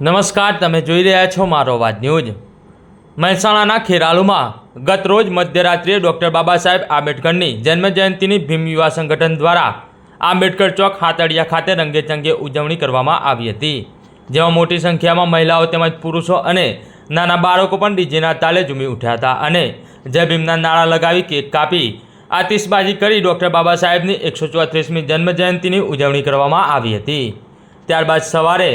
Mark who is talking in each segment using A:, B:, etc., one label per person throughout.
A: નમસ્કાર, તમે જોઈ રહ્યા છો મારો અવાજ ન્યૂઝ. મહેસાણાના ખેરાલુમાં ગત રોજ મધ્યરાત્રિએ ડૉક્ટર બાબા સાહેબ આંબેડકરની જન્મજયંતિની ભીમ યુવા સંગઠન દ્વારા આંબેડકર ચોક હાતડિયા ખાતે રંગેચંગે ઉજવણી કરવામાં આવી હતી, જેમાં મોટી સંખ્યામાં મહિલાઓ તેમજ પુરુષો અને નાના બાળકો પણ ડીજેના તાલે ઝૂમી ઉઠ્યા હતા અને જય ભીમના નાળા લગાવી કેક કાપી આતિશબાજી કરી ડૉક્ટર બાબા સાહેબની એકસો ચોત્રીસમી જન્મજયંતિની ઉજવણી કરવામાં આવી હતી. ત્યારબાદ સવારે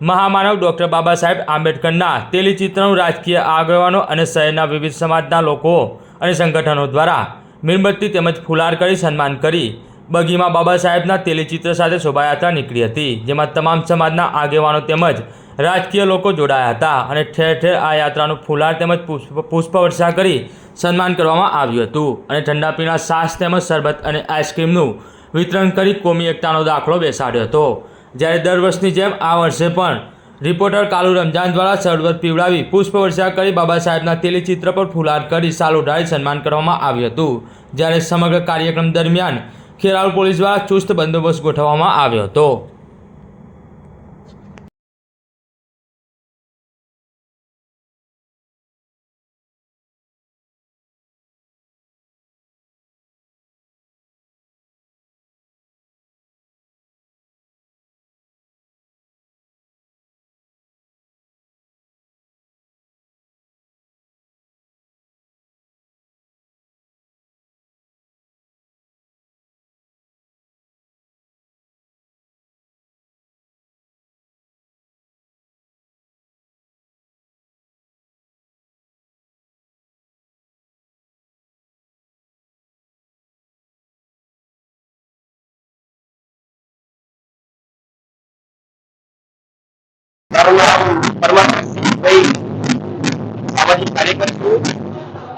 A: મહામાનવ ડૉક્ટર બાબા સાહેબ આંબેડકરના તેલીચિત્રનું રાજકીય આગેવાનો અને શહેરના વિવિધ સમાજના લોકો અને સંગઠનો દ્વારા મીણબત્તી તેમજ ફુલાર કરી સન્માન કરી બગીમાં બાબા સાહેબના તેલીચિત્ર સાથે શોભાયાત્રા નીકળી હતી, જેમાં તમામ સમાજના આગેવાનો તેમજ રાજકીય લોકો જોડાયા હતા અને ઠેર ઠેર આ યાત્રાનું ફુલાર તેમજ પુષ્પ પુષ્પવર્ષા કરી સન્માન કરવામાં આવ્યું હતું અને ઠંડા પીણા છાશ તેમજ શરબત અને આઈસ્ક્રીમનું વિતરણ કરી કોમી એકતાનો દાખલો બેસાડ્યો હતો. જ્યારે દર વર્ષની જેમ આ વર્ષે પણ રિપોર્ટર કાલુ રમજાન દ્વારા શરબત પીવડાવી પુષ્પવર્ષા કરી બાબા સાહેબના તેલીચિત્ર પર ફુલાર કરી સાલ ઉઢાડી સન્માન કરવામાં આવ્યું હતું. જ્યારે સમગ્ર કાર્યક્રમ દરમિયાન ખેરાલુ પોલીસ દ્વારા ચુસ્ત બંદોબસ્ત ગોઠવવામાં આવ્યો હતો.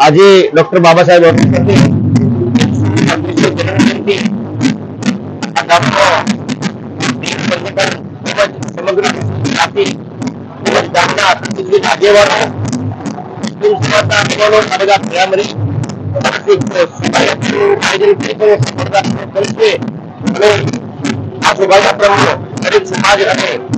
B: આયોજન ડોક્ટર બાબા સાહેબ અને આ શોભાયાત્રામાં દરેક સમાજ અને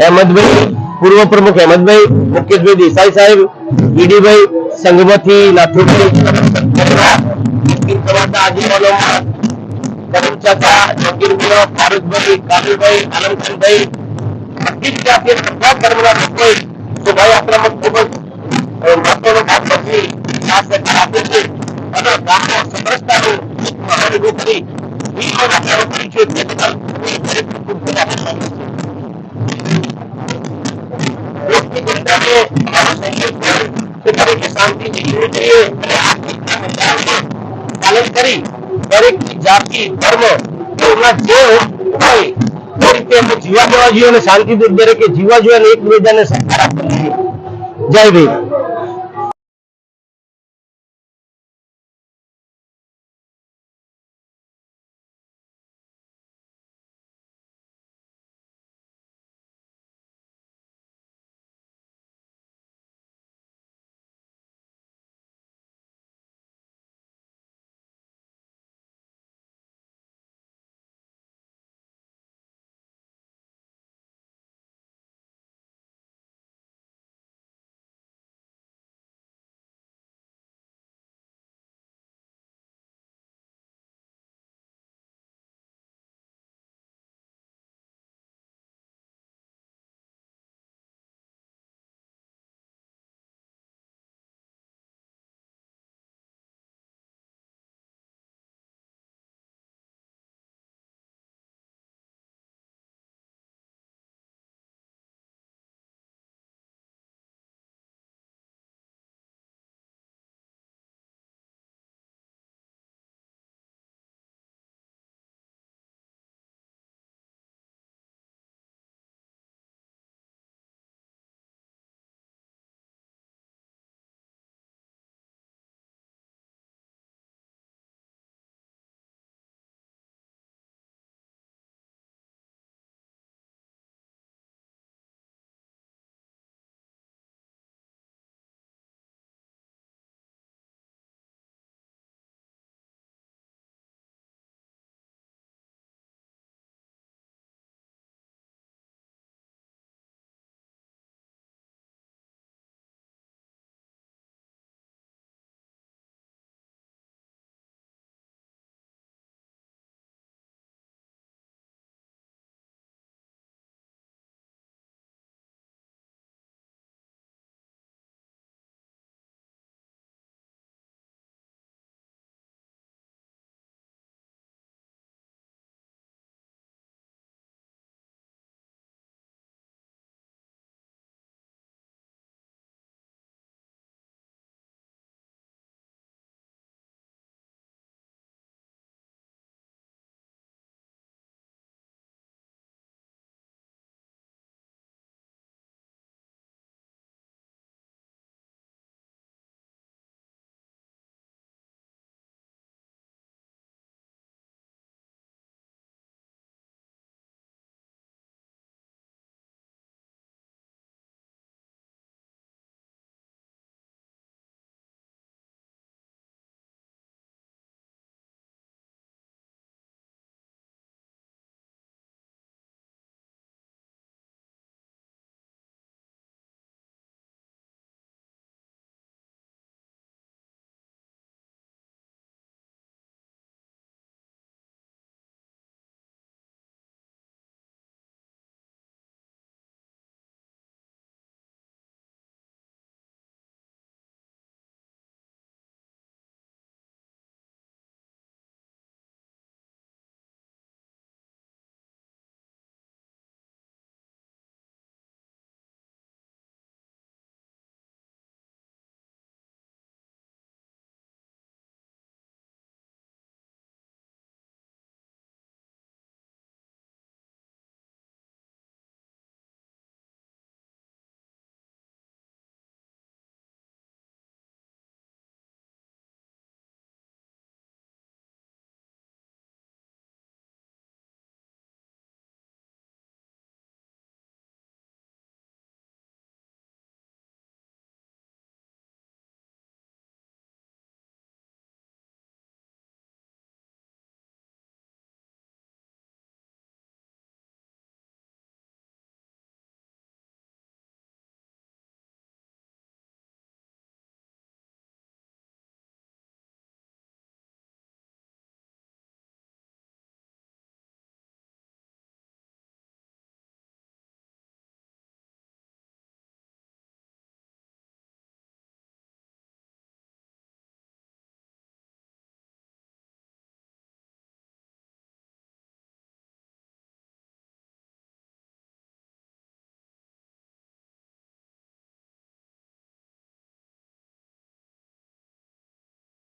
B: અહેમદભાઈ પૂર્વ પ્રમુખ અહેમદભાઈ મુકેશભાઈ દેસાઈ સાહેબ, ઈડીભાઈ, સંઘમાંથી નાથુભાઈ ખૂબ જ મહત્વનો ભાગ ભજવી આપે છે. અને ગામનો સમરસતાનું એક કરી વિશ્વ રક્ષણ દેશની જનતાને અમારો સંદેશ છે કે દરેકે જાતિ ધર્મ જે રીતે અમે જીવા દેવા જોઈએ અને શાંતિથી દરેકે જોઈએ અને એકબીજાને સહકાર આપવો જય ભીમ.